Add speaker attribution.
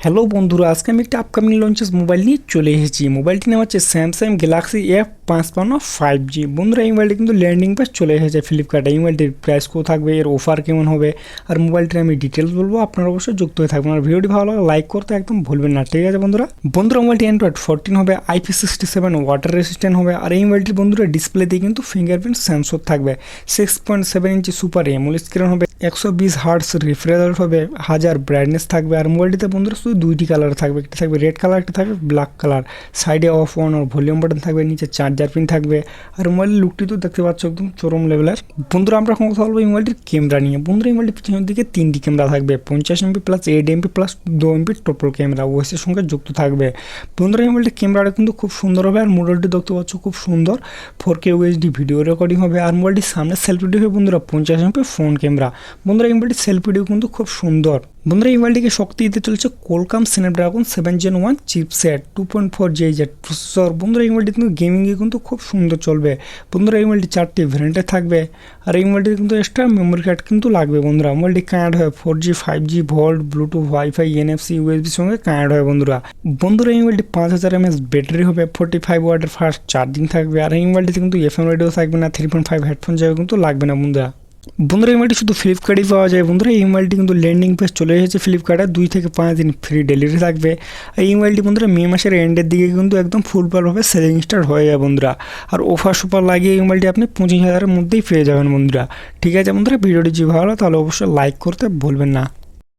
Speaker 1: Hello বন্ধুরা আজকে আমি একটা আপকামিং লঞ্চেস মোবাইল নিয়ে চলে এসেছি মোবাইলটি নাম হচ্ছে স্যামসাং গ্যালাক্সি এফ পাঁচ পান্ন ফাইভ জি বন্ধুরা, এই মোবাইলটি কিন্তু ল্যান্ডিং পেজ চলে এসেছে ফ্লিপকার্টে এই মোবাইলটির প্রাইস কত থাকবে, এর অফার কেমন হবে, আর মোবাইলটির আমি ডিটেলস বলব, আপনারা অবশ্যই যুক্ত হয়ে থাকবেন আর ভিডিওটি ভালো লাগে লাইক করতে একদম ভুলবেন না। ঠিক আছে বন্ধুরা? বন্ধুরা, মোবাইলটি অ্যান্ড্রয়েড ফোরটিন হবে IP sixty seven water resistant হবে, আর এই মোবাইলটির বন্ধুরা ডিসপ্লেতে কিন্তু ফিঙ্গারপ্রিন্ট সেন্সর থাকবে। সিক্স পয়েন্ট সেভেন ইঞ্চি সুপার এমোল স্ক্রিন হবে, একশো বিশ হার্টস রিফ্রেশ হবে, হাজার ব্রাইটনেস থাকবে। আর মোবাইলটিতে বন্ধুরা, শুধু দুইটি কালার থাকবে, একটা থাকবে রেড কালার একটা থাকবে ব্ল্যাক কালার সাইডে অফ অন আর ভলিউম বাটন থাকবে, নিচে চার্জার পিন থাকবে। আর মোবাইলের লুকটি তো দেখতে পাচ্ছ একদম চরম লেভেলের বন্ধুরা, আমরা এখন কথা বলব এই মোবাইলটির ক্যামেরা নিয়ে। বন্ধুরা, এই মোবাইলটির পিছনের দিকে তিনটি ক্যামেরা থাকবে। পঞ্চাশ MP plus eight MP plus দু এমপি টোটাল ক্যামেরা ওএসের সঙ্গে যুক্ত থাকবে। বন্ধুরা, এই মোবাইলটির ক্যামেরাটা কিন্তু খুব সুন্দর হবে। আর মোবাইলটি দেখতে পাচ্ছ খুব সুন্দর। ফোর কে ওএসডি ভিডিও রেকর্ডিং হবে। আর মোবাইলটির সামনে সেলফি হবে, বন্ধুরা, পঞ্চাশ এমপি ফোন ক্যামেরা বন্ধুরা, এই মোবাইলটির সেলফি সেলফিটিও কিন্তু খুব সুন্দর। বন্ধুরা, এই মোবাইলটিকে শক্তি দিতে চলছে Qualcomm Snapdragon seven gen one chipset two point four J Z processor বন্ধুরা, এই মোবাইলটি কিন্তু গেমিংয়ে কিন্তু খুব সুন্দর চলবে। বন্ধুরা, এই মোবাইলটি চারটি ভ্যারিয়েন্টে থাকবে। আর এই মোবাইলটিতে কিন্তু এক্সট্রা মেমোরি কার্ড কিন্তু লাগবে বন্ধুরা। মোবাইলটি কানেক্ট হয় four G five G VoLTE Bluetooth WiFi NFC ইউএসবির সঙ্গে কানেক্ট হয় বন্ধুরা। বন্ধুরা, এই মোবাইলটি পাঁচ হাজার এমএস ব্যাটারি হবে ফোর্টি ফাইভ ওয়াটের ফাস্ট চার্জিং থাকবে। আর এই মোবাইলটিতে কিন্তু এফএম রেডিও থাকবে না থ্রি পয়েন্ট ফাইভ হেডফোন যাবে কিন্তু লাগবে না বন্ধুরা। বন্ধুরা ইমেলটি শুধু ফ্লিপকার্টেই পাওয়া যায়। বন্ধুরা, এই ইমেলটি কিন্তু ল্যান্ডিং পেজ চলে এসেছে ফ্লিপকার্টে দুই থেকে পাঁচ দিন ফ্রি ডেলিভারি থাকবে। এই ইমেলটি বন্ধুরা, মে মাসের এন্ডের দিকে কিন্তু একদম ফুলফলভাবে সেলিং স্টার্ট হয়ে যায় বন্ধুরা। আর অফার সুপার লাগিয়ে এই মোবাইলটি আপনি পঁচিশ হাজারের মধ্যেই পেয়ে যাবেন বন্ধুরা। ঠিক আছে বন্ধুরা, ভিডিওটি যদি ভালো তাহলে অবশ্যই লাইক করতে ভুলবেন না।